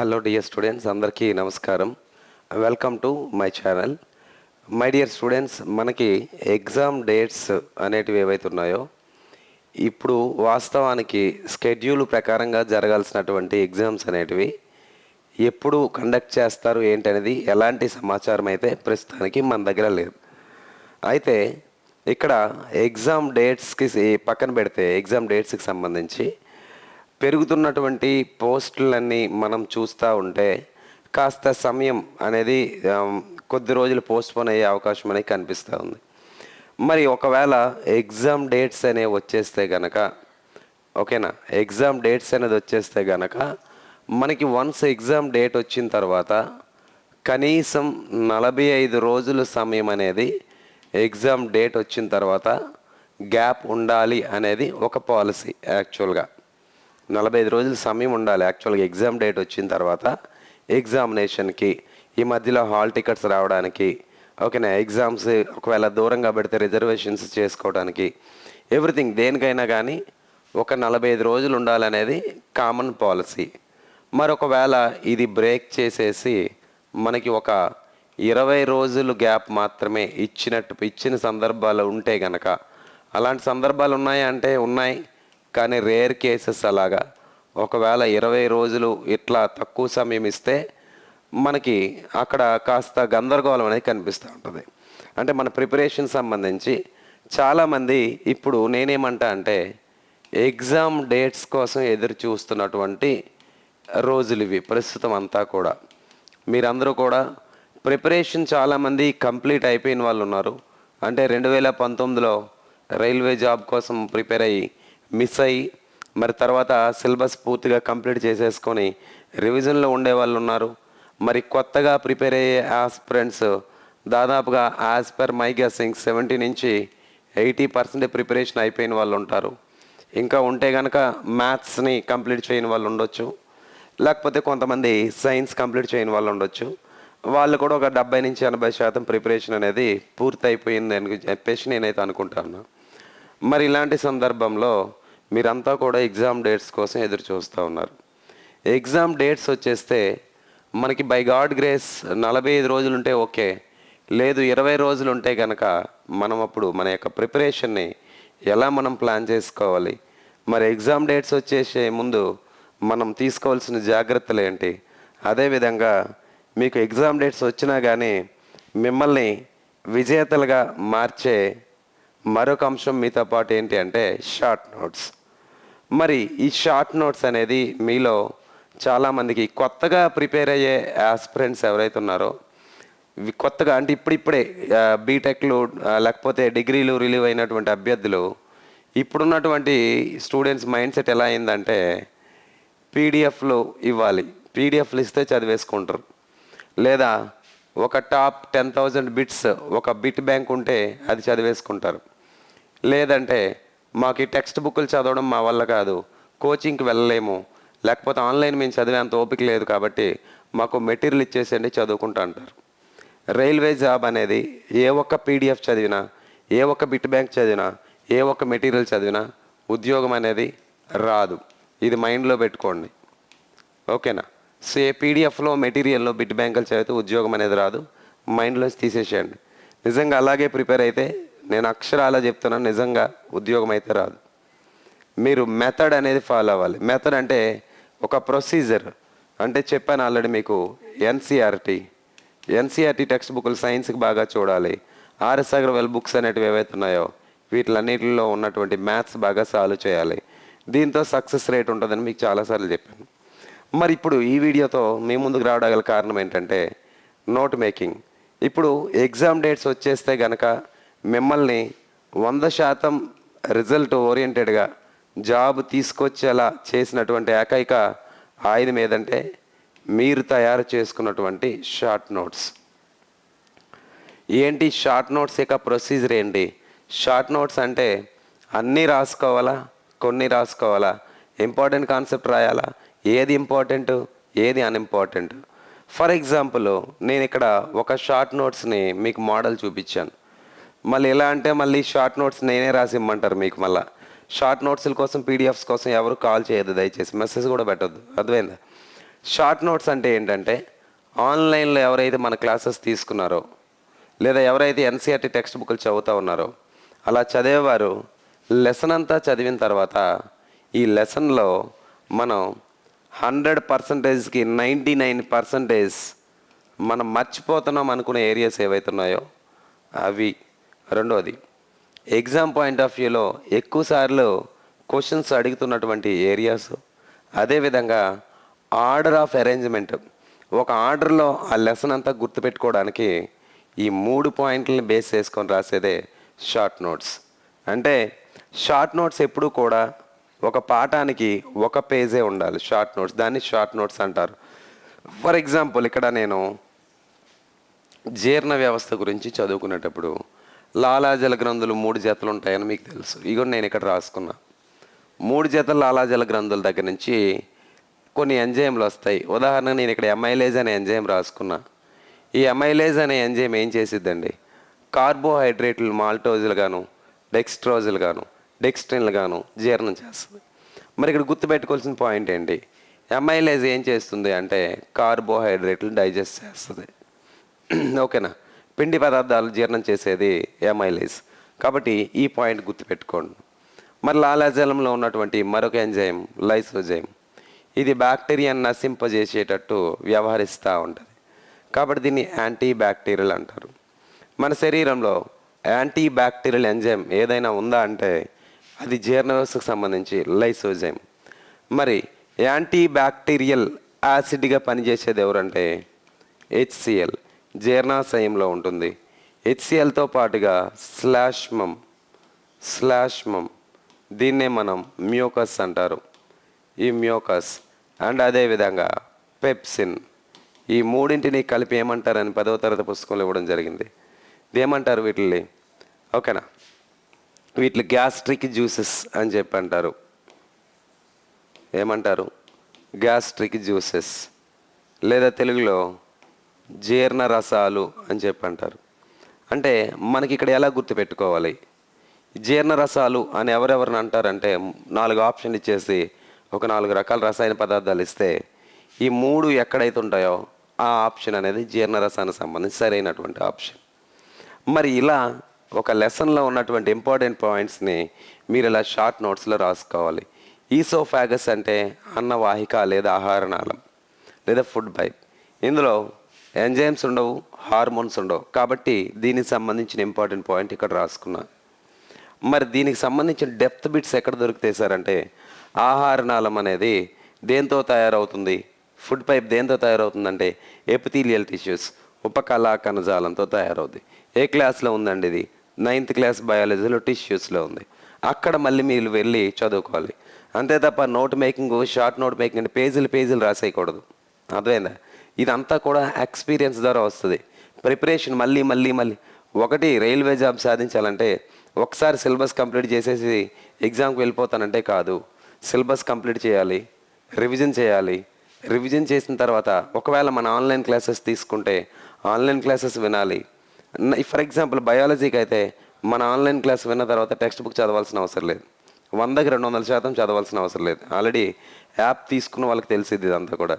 Hello dear students అందరికీ నమస్కారం. Welcome to my channel my dear students మనకి exam dates అనేటివి ఏవైతే ఉన్నాయో ఇప్పుడు వాస్తవానికి స్కెడ్యూల్ ప్రకారంగా జరగాల్సినటువంటి ఎగ్జామ్స్ అనేటివి ఎప్పుడు కండక్ట్ చేస్తారు ఏంటనేది ఎలాంటి సమాచారం అయితే ప్రస్తుతానికి మన దగ్గర లేదు. అయితే ఇక్కడ ఎగ్జామ్ డేట్స్కి పక్కన పెడితే ఎగ్జామ్ డేట్స్కి సంబంధించి పెరుగుతున్నటువంటి పోస్టులన్నీ మనం చూస్తూ ఉంటే కాస్త సమయం అనేది కొద్ది రోజులు పోస్ట్పోన్ అయ్యే అవకాశం అనేది కనిపిస్తూ ఉంది. మరి ఒకవేళ ఎగ్జామ్ డేట్స్ అనేవి వచ్చేస్తే గనక ఓకేనా? ఎగ్జామ్ డేట్స్ అనేది వచ్చేస్తే గనక మనకి వన్స్ ఎగ్జామ్ డేట్ వచ్చిన తర్వాత కనీసం నలభై ఐదు రోజుల సమయం అనేది ఎగ్జామ్ డేట్ వచ్చిన తర్వాత గ్యాప్ ఉండాలి అనేది ఒక పాలసీ యాక్చువల్గా. నలభై ఐదు రోజులు సమయం ఉండాలి. యాక్చువల్గా ఎగ్జామ్ డేట్ వచ్చిన తర్వాత ఎగ్జామినేషన్కి ఈ మధ్యలో హాల్ టికెట్స్ రావడానికి ఓకేనా? ఎగ్జామ్స్ ఒకవేళ దూరంగా పెడితే రిజర్వేషన్స్ చేసుకోవడానికి ఎవ్రీథింగ్ దేనికైనా కానీ ఒక నలభై ఐదు రోజులు ఉండాలనేది కామన్ పాలసీ మరొకవేళ ఇది బ్రేక్ చేసేసి మనకి ఒక ఇరవై రోజులు గ్యాప్ మాత్రమే ఇచ్చినట్టు ఇచ్చిన సందర్భాలు ఉంటే గనక అలాంటి సందర్భాలు ఉన్నాయా అంటే ఉన్నాయి. కానీ రేర్ కేసెస్ అలాగా. ఒకవేళ ఇరవై రోజులు ఇట్లా తక్కువ సమయం ఇస్తే మనకి అక్కడ కాస్త గందరగోళం అనేది కనిపిస్తూ ఉంటుంది. అంటే మన ప్రిపరేషన్ సంబంధించి చాలామంది ఇప్పుడు నేనేమంటా అంటే ఎగ్జామ్ డేట్స్ కోసం ఎదురు చూస్తున్నటువంటి రోజులు ఇవి ప్రస్తుతం అంతా కూడా. మీరందరూ కూడా ప్రిపరేషన్ చాలామంది కంప్లీట్ అయిపోయిన వాళ్ళు ఉన్నారు. అంటే రెండు వేల పంతొమ్మిదిలో రైల్వే జాబ్ కోసం ప్రిపేర్ అయ్యి మిస్ అయ్యి మరి తర్వాత సిలబస్ పూర్తిగా కంప్లీట్ చేసేసుకొని రివిజన్లో ఉండే వాళ్ళు ఉన్నారు. మరి కొత్తగా ప్రిపేర్ అయ్యే ఆస్పిరెంట్స్ దాదాపుగా as per my guessing seventy నుంచి ఎయిటీ పర్సెంట్ ప్రిపరేషన్ అయిపోయిన వాళ్ళు ఉంటారు. ఇంకా ఉంటే కనుక మ్యాథ్స్ని కంప్లీట్ చేయని వాళ్ళు ఉండొచ్చు. లేకపోతే కొంతమంది సైన్స్ కంప్లీట్ చేయని వాళ్ళు ఉండొచ్చు. వాళ్ళు కూడా ఒక డెబ్బై నుంచి ఎనభై శాతం ప్రిపరేషన్ అనేది పూర్తి అయిపోయింది అని చెప్పేసి నేనైతే అనుకుంటాను. మరి ఇలాంటి సందర్భంలో మీరంతా కూడా ఎగ్జామ్ డేట్స్ కోసం ఎదురు చూస్తూ ఉన్నారు. ఎగ్జామ్ డేట్స్ వచ్చేస్తే మనకి బై గాడ్ గ్రేస్ నలభై ఐదు రోజులు ఉంటే ఓకే లేదు ఇరవై రోజులు ఉంటే కనుక మనం అప్పుడు మన యొక్క ప్రిపరేషన్ని ఎలా మనం ప్లాన్ చేసుకోవాలి? మరి ఎగ్జామ్ డేట్స్ వచ్చేసే ముందు మనం తీసుకోవాల్సిన జాగ్రత్తలు ఏంటి? అదేవిధంగా మీకు ఎగ్జామ్ డేట్స్ వచ్చినా కానీ మిమ్మల్ని విజేతలుగా మార్చే మరొక అంశం మీతో పాటు ఏంటి అంటే షార్ట్ నోట్స్. మరి ఈ షార్ట్ నోట్స్ అనేది మీలో చాలామందికి కొత్తగా ప్రిపేర్ అయ్యే ఆస్పిరెంట్స్ ఎవరైతే ఉన్నారో కొత్తగా అంటే ఇప్పుడిప్పుడే బీటెక్లు లేకపోతే డిగ్రీలు రిలీవ్ అయినటువంటి అభ్యర్థులు ఇప్పుడున్నటువంటి స్టూడెంట్స్ మైండ్ సెట్ ఎలా అయిందంటే పీడిఎఫ్లు ఇవ్వాలి. పీడిఎఫ్లు ఇస్తే చదివేసుకుంటారు. లేదా ఒక టాప్ టెన్ థౌజండ్ బిట్స్ ఒక బిట్ బ్యాంక్ ఉంటే అది చదివేసుకుంటారు. లేదంటే మాకు ఈ టెక్స్ట్ బుక్లు చదవడం మా వల్ల కాదు. కోచింగ్కి వెళ్ళలేము. లేకపోతే ఆన్లైన్ మేము చదివేంత ఓపిక లేదు కాబట్టి మాకు మెటీరియల్ ఇచ్చేసేయండి చదువుకుంటా అంటారు. రైల్వే జాబ్ అనేది ఏ ఒక్క పీడిఎఫ్ చదివినా ఏ ఒక్క బిట్ బ్యాంక్ చదివినా ఏ ఒక్క మెటీరియల్ చదివినా ఉద్యోగం అనేది రాదు. ఇది మైండ్లో పెట్టుకోండి. ఓకేనా సో ఏ పీడిఎఫ్లో మెటీరియల్లో బిట్ బ్యాంకులు చదివితే ఉద్యోగం అనేది రాదు. మైండ్లోంచి తీసేసేయండి. నిజంగా అలాగే ప్రిపేర్ అయితే నేను అక్షరాలా చెప్తున్నాను నిజంగా ఉద్యోగం అయితే రాదు. మీరు మెథడ్ అనేది ఫాలో అవ్వాలి. మెథడ్ అంటే ఒక ప్రొసీజర్ అంటే చెప్పాను ఆల్రెడీ మీకు ఎన్సీఆర్టీ ఎన్సీఆర్టీ టెక్స్ట్ బుక్లు సైన్స్కి బాగా చూడాలి. ఆర్ఎస్ అగర్వాల్ బుక్స్ అనేటివి ఏవైతే ఉన్నాయో వీటిలన్నిటిలో ఉన్నటువంటి మ్యాథ్స్ బాగా సాల్వ్ చేయాలి. దీంతో సక్సెస్ రేట్ ఉంటుందని మీకు చాలాసార్లు చెప్పాను. మరి ఇప్పుడు ఈ వీడియోతో మీ ముందుకు రావడం గల కారణం ఏంటంటే నోట్ మేకింగ్ ఇప్పుడు ఎగ్జామ్ డేట్స్ వచ్చేస్తే గనక మిమ్మల్ని వంద శాతం రిజల్ట్ ఓరియంటెడ్గా జాబ్ తీసుకొచ్చేలా చేసినటువంటి ఏకైక ఆయుధం ఏదంటే మీరు తయారు చేసుకున్నటువంటి షార్ట్ నోట్స్. ఏంటి షార్ట్ నోట్స్ యొక్క ప్రొసీజర్ ఏంటి? షార్ట్ నోట్స్ అంటే అన్నీ రాసుకోవాలా? కొన్ని రాసుకోవాలా? Important concept రాయాలా? ఏది ఇంపార్టెంట్? ఏది అన్ఇంపార్టెంట్? ఫర్ ఎగ్జాంపుల్ నేను ఇక్కడ ఒక షార్ట్ నోట్స్ని మీకు మోడల్ చూపించాను. మళ్ళీ ఎలా అంటే మళ్ళీ షార్ట్ నోట్స్ నేనే రాసి ఇమ్మంటారు మీకు మళ్ళీ. షార్ట్ నోట్స్ల కోసం పీడిఎఫ్స్ కోసం ఎవరు కాల్ చేయదు దయచేసి. మెసేజ్ కూడా పెట్టద్దు. అర్థమైందా? షార్ట్ నోట్స్ అంటే ఏంటంటే ఆన్లైన్లో ఎవరైతే మన క్లాసెస్ తీసుకున్నారో లేదా ఎవరైతే ఎన్సీఆర్టీ టెక్స్ట్ బుక్లు చదువుతూ ఉన్నారో అలా చదివేవారు లెసన్ అంతా చదివిన తర్వాత ఈ లెసన్లో మనం హండ్రెడ్ పర్సంటేజ్కి నైంటీ నైన్ పర్సంటేజ్ మనం మర్చిపోతున్నాం అనుకునే ఏరియాస్ ఏవైతున్నాయో అవి రెండవది ఎగ్జామ్ పాయింట్ ఆఫ్ వ్యూలో ఎక్కువసార్లు క్వశ్చన్స్ అడుగుతున్నటువంటి ఏరియాస్ అదేవిధంగా ఆర్డర్ ఆఫ్ అరేంజ్మెంట్ ఒక ఆర్డర్లో ఆ లెసన్ అంతా గుర్తుపెట్టుకోవడానికి ఈ మూడు పాయింట్లని బేస్ చేసుకొని రాసేదే షార్ట్ నోట్స్ అంటే షార్ట్ నోట్స్ ఎప్పుడూ కూడా ఒక పాఠానికి ఒక పేజే ఉండాలి షార్ట్ నోట్స్ దాన్ని షార్ట్ నోట్స్ అంటారు. ఫర్ ఎగ్జాంపుల్ ఇక్కడ నేను జీర్ణ వ్యవస్థ గురించి చదువుకునేటప్పుడు లాలాజల గ్రంథులు మూడు జతలు ఉంటాయని మీకు తెలుసు. ఇగో నేను ఇక్కడ రాసుకున్నా. మూడు జతల లాలాజల గ్రంథుల దగ్గర నుంచి కొన్ని ఎంజైమ్లు వస్తాయి. ఉదాహరణకు నేను ఇక్కడ ఎమైలేజ్ అనే ఎంజైమ్ రాసుకున్నా. ఈ ఎమైలేజ్ అనే ఎంజైమ్ ఏం చేసిద్దండి? కార్బోహైడ్రేట్లు మాల్టోజులు గాను డెక్స్ట్రోజులు గాను డెక్స్ట్రిన్లు గాను జీర్ణం చేస్తుంది. మరి ఇక్కడ గుర్తుపెట్టుకోవాల్సిన పాయింట్ ఏంటి? ఎమైలేజ్ ఏం చేస్తుంది అంటే కార్బోహైడ్రేట్లు డైజెస్ట్ చేస్తుంది. ఓకేనా? పిండి పదార్థాలు జీర్ణం చేసేది ఎమైలేజ్ కాబట్టి ఈ పాయింట్ గుర్తుపెట్టుకోండి. మరి లాలాజలంలో ఉన్నటువంటి మరొక ఎంజైమ్ లైసోజైమ్. ఇది బ్యాక్టీరియాను నశింపజేసేటట్టు వ్యవహరిస్తూ ఉంటుంది. కాబట్టి దీన్ని యాంటీ బ్యాక్టీరియల్ అంటారు. మన శరీరంలో యాంటీ బ్యాక్టీరియల్ ఎంజైమ్ ఏదైనా ఉందా అంటే అది జీర్ణ వ్యవస్థకు సంబంధించి లైసోజైమ్. మరి యాంటీ బ్యాక్టీరియల్ యాసిడ్గా పనిచేసేది ఎవరంటే హెచ్సిఎల్. జీర్ణాశయంలో ఉంటుంది. హెచ్సిఎల్తో పాటుగా స్లాష్మం శ్లాష్మం దీన్నే మనం మ్యూకస్ అంటారు. ఈ మ్యూకస్ అండ్ అదేవిధంగా పెప్సిన్ ఈ మూడింటిని కలిపి ఏమంటారని పదవ తరగతి పుస్తకంలో ఇవ్వడం జరిగింది. ఏమంటారు వీటిని ఓకేనా? వీటిని గ్యాస్ట్రిక్ జ్యూసెస్ అని చెప్పి అంటారు. ఏమంటారు? గ్యాస్ట్రిక్ జ్యూసెస్ లేదా తెలుగులో జీర్ణ రసాలు అని చెప్పి అంటారు అంటే మనకి ఇక్కడ ఎలా గుర్తుపెట్టుకోవాలి? జీర్ణ రసాలు అని ఎవరెవరిని అంటారంటే నాలుగు ఆప్షన్ ఇచ్చేసి ఒక నాలుగు రకాల రసాయన పదార్థాలు ఇస్తే ఈ మూడు ఎక్కడైతే ఉంటాయో ఆ ఆప్షన్ అనేది జీర్ణ రసానికి సంబంధించి సరైనటువంటి ఆప్షన్. మరి ఇలా ఒక లెసన్లో ఉన్నటువంటి ఇంపార్టెంట్ పాయింట్స్ని మీరు ఇలా షార్ట్ నోట్స్లో రాసుకోవాలి. ఈసోఫాగస్ అంటే అన్నవాహిక లేదా ఆహార నాళం లేదా ఫుడ్ పైప్ ఇందులో ఎంజైమ్స్ ఉండవు హార్మోన్స్ ఉండవు. కాబట్టి దీనికి సంబంధించిన ఇంపార్టెంట్ పాయింట్ ఇక్కడ రాసుకున్నా. మరి దీనికి సంబంధించిన డెప్త్ బిట్స్ ఎక్కడ దొరుకుతాయి సార్ అంటే ఆహార నాళం అనేది దేంతో తయారవుతుంది? ఫుడ్ పైప్ దేంతో తయారవుతుందంటే ఎపిథీలియల్ టిష్యూస్ ఉపకళా కణజాలంతో తయారవుతుంది ఏ క్లాస్లో ఉందండి ఇది? నైన్త్ క్లాస్ బయాలజీలో టిష్యూస్లో ఉంది. అక్కడ మళ్ళీ మీరు వెళ్ళి చదువుకోవాలి. అంతే తప్ప note making short note making అంటే పేజీలు పేజీలు రాసేయకూడదు. అర్థమైందా? ఇదంతా కూడా ఎక్స్పీరియన్స్ ద్వారా వస్తుంది. ప్రిపరేషన్ మళ్ళీ మళ్ళీ మళ్ళీ. ఒకటి రైల్వే జాబ్ సాధించాలంటే ఒకసారి సిలబస్ కంప్లీట్ చేసేసి ఎగ్జామ్కి వెళ్ళిపోతానంటే కాదు. సిలబస్ కంప్లీట్ చేయాలి రివిజన్ చేయాలి. రివిజన్ చేసిన తర్వాత ఒకవేళ మన ఆన్లైన్ క్లాసెస్ తీసుకుంటే ఆన్లైన్ క్లాసెస్ వినాలి. ఫర్ ఎగ్జాంపుల్ బయాలజీకి అయితే మన ఆన్లైన్ క్లాస్ విన్న తర్వాత టెక్స్ట్ బుక్ చదవాల్సిన అవసరం లేదు. వందకి రెండు వందల శాతం చదవాల్సిన అవసరం లేదు. ఆల్రెడీ యాప్ తీసుకున్న వాళ్ళకి తెలిసింది ఇదంతా కూడా.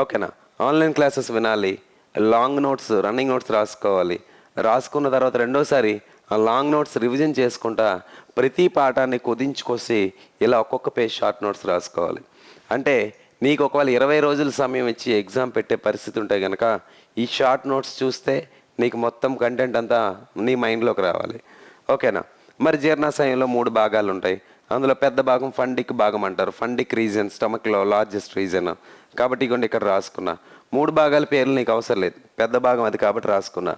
ఓకేనా ఆన్లైన్ క్లాసెస్ వినాలి లాంగ్ నోట్స్ రన్నింగ్ నోట్స్ రాసుకోవాలి. రాసుకున్న తర్వాత రెండోసారి ఆ లాంగ్ నోట్స్ రివిజన్ చేసుకుంటా ప్రతి పాఠాన్ని కుదించుకొసి ఇలా ఒక్కొక్క పేజ్ షార్ట్ నోట్స్ రాసుకోవాలి. అంటే నీకు ఒకవేళ ఇరవై రోజుల సమయం ఇచ్చి ఎగ్జామ్ పెట్టే పరిస్థితి ఉంటే కనుక ఈ షార్ట్ నోట్స్ చూస్తే నీకు మొత్తం కంటెంట్ అంతా నీ మైండ్లోకి రావాలి. ఓకేనా? మరి జీర్ణాశయంలో మూడు భాగాలు ఉంటాయి. అందులో పెద్ద భాగం ఫండిక్ భాగం అంటారు. ఫండిక్ రీజన్ స్టమక్లో లార్జెస్ట్ రీజన్. కాబట్టి ఇగోండి ఇక్కడ రాసుకున్నా. మూడు భాగాల పేర్లు నీకు అవసరం లేదు. పెద్ద భాగం అది కాబట్టి రాసుకున్నా.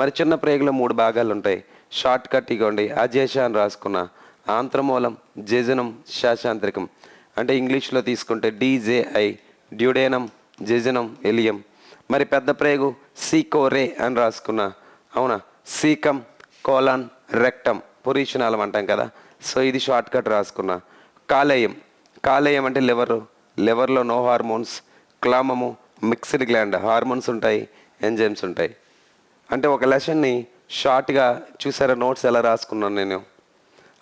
మరి చిన్న ప్రేగులో మూడు భాగాలు ఉంటాయి. షార్ట్ కట్ ఇగోండి అజేష అని రాసుకున్నా. ఆంత్రమూలం జజనం శాశాంత్రికం. అంటే ఇంగ్లీష్లో తీసుకుంటే డీజేఐ డ్యూడేనం జజనం ఎలియం మరి పెద్ద ప్రేగు సీకోరే అని రాసుకున్నా. అవునా? సీకం కోలాన్ రెక్టం. పురీషణాలం అంటాం కదా. సో ఇది షార్ట్ కట్ రాసుకున్నా. కాలేయం. కాలేయం అంటే లివరు. లివర్లో నో హార్మోన్స్. క్లామము మిక్స్డ్ గ్లాండ్. హార్మోన్స్ ఉంటాయి ఎంజైమ్స్ ఉంటాయి. అంటే ఒక లెసన్ని షార్ట్గా చూసారా? నోట్స్ ఎలా రాసుకున్నాను నేను?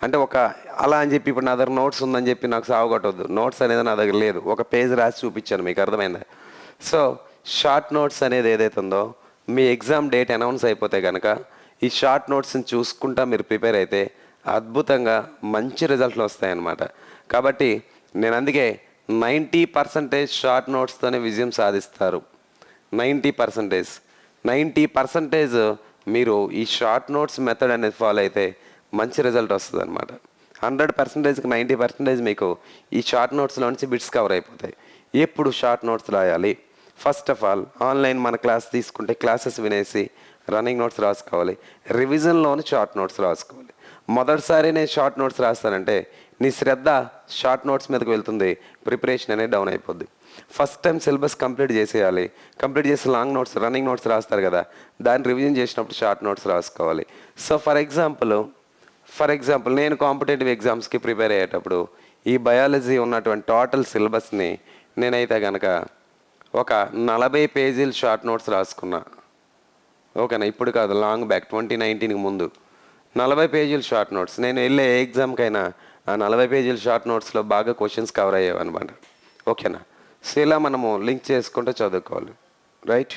అంటే ఒక అలా అని చెప్పి ఇప్పుడు నా దగ్గర నోట్స్ ఉందని చెప్పి నాకు సాగుకొట్టవద్దు నోట్స్ అనేది నా దగ్గర లేదు. ఒక పేజ్ రాసి చూపించాను మీకు అర్థమైందా? సో షార్ట్ నోట్స్ అనేది ఏదైతే ఉందో మీ ఎగ్జామ్ డేట్ అనౌన్స్ అయిపోతే కనుక ఈ షార్ట్ నోట్స్ని చూసుకుంటా మీరు ప్రిపేర్ అయితే అద్భుతంగా మంచి రిజల్ట్లు వస్తాయన్నమాట. కాబట్టి నేను అందుకే నైంటీ పర్సంటేజ్ షార్ట్ నోట్స్తోనే విజయం సాధిస్తారు. నైంటీ పర్సంటేజ్ నైంటీ పర్సంటేజ్ మీరు ఈ షార్ట్ నోట్స్ మెథడ్ అనేది ఫాలో అయితే మంచి రిజల్ట్ వస్తుంది అనమాట హండ్రెడ్ పర్సంటేజ్కి నైంటీ పర్సంటేజ్ మీకు ఈ షార్ట్ నోట్స్లో నుంచి బిట్స్ కవర్ అయిపోతాయి. ఎప్పుడు షార్ట్ నోట్స్ రాయాలి? ఫస్ట్ ఆఫ్ ఆల్ ఆన్లైన్ మన క్లాస్ తీసుకుంటే క్లాసెస్ వినేసి రన్నింగ్ నోట్స్ రాసుకోవాలి. రివిజన్లోని షార్ట్ నోట్స్ రాసుకోవాలి. మొదటిసారి నేను షార్ట్ నోట్స్ రాస్తానంటే నీ శ్రద్ధ షార్ట్ నోట్స్ మీదకి వెళ్తుంది ప్రిపరేషన్ అనేది డౌన్ అయిపోద్ది. ఫస్ట్ టైం సిలబస్ కంప్లీట్ చేసేయాలి. కంప్లీట్ చేసి లాంగ్ నోట్స్ రన్నింగ్ నోట్స్ రాస్తారు కదా దాన్ని రివిజన్ చేసినప్పుడు షార్ట్ నోట్స్ రాసుకోవాలి. So for example for example నేను కాంపిటేటివ్ ఎగ్జామ్స్కి ప్రిపేర్ అయ్యేటప్పుడు ఈ బయాలజీ ఉన్నటువంటి టోటల్ సిలబస్ని నేనైతే కనుక ఒక నలభై పేజీలు షార్ట్ నోట్స్ రాసుకున్నా. ఓకేనా? ఇప్పుడు కాదు లాంగ్ బ్యాక్ ట్వంటీ నైన్టీన్కి ముందు. నలభై పేజీలు షార్ట్ నోట్స్. నేను వెళ్ళే ఏ ఎగ్జామ్కైనా ఆ నలభై పేజీల షార్ట్ నోట్స్లో బాగా క్వశ్చన్స్ కవర్ అయ్యేవి అనమాట ఓకేనా? సో ఇలా మనము లింక్ చేసుకుంటూ చదువుకోవాలి. రైట్?